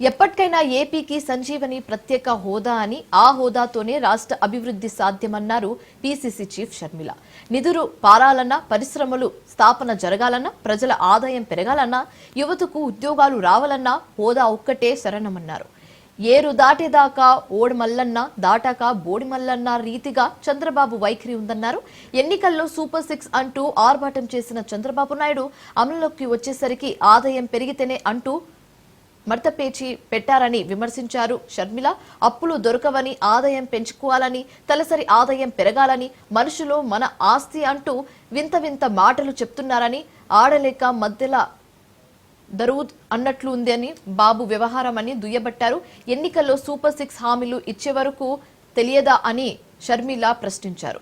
ఎప్పటికైనా ఏపీకి సంజీవని ప్రత్యేక హోదా అని ఆ హోదాతోనే రాష్ట్ర అభివృద్ధి సాధ్యమన్నారు పీసీసీ చీఫ్ షర్మిల. నిధులు పారాలన్నా పరిశ్రమలు స్థాపన జరగాలన్నా ప్రజల ఆదాయం పెరగాలన్నా యువతకు ఉద్యోగాలు రావాలన్నా హోదా ఒక్కటే శరణమన్నారు. ఏరు దాటేదాకా ఓడిమల్లన్న దాటాక బోడిమల్లన్న రీతిగా చంద్రబాబు వైఖరి ఉందన్నారు. ఎన్నికల్లో సూపర్ సిక్స్ అంటూ ఆర్భాటం చేసిన చంద్రబాబు నాయుడు అమలులోకి వచ్చేసరికి ఆదాయం పెరిగితేనే అంటూ మడతపేచి పెట్టారని విమర్శించారు. షర్మిల అప్పులు దొరకవని ఆదాయం పెంచుకోవాలని తలసరి ఆదాయం పెరగాలని మనుషులు మన ఆస్తి అంటూ వింత వింత మాటలు చెప్తున్నారని ఆడలేక మధ్యల దరూద్ అన్నట్లు ఉంది అని బాబు వ్యవహారం అని దుయ్యబట్టారు. ఎన్నికల్లో సూపర్ సిక్స్ హామీలు ఇచ్చే వరకు తెలియదా అని షర్మిల ప్రశ్నించారు.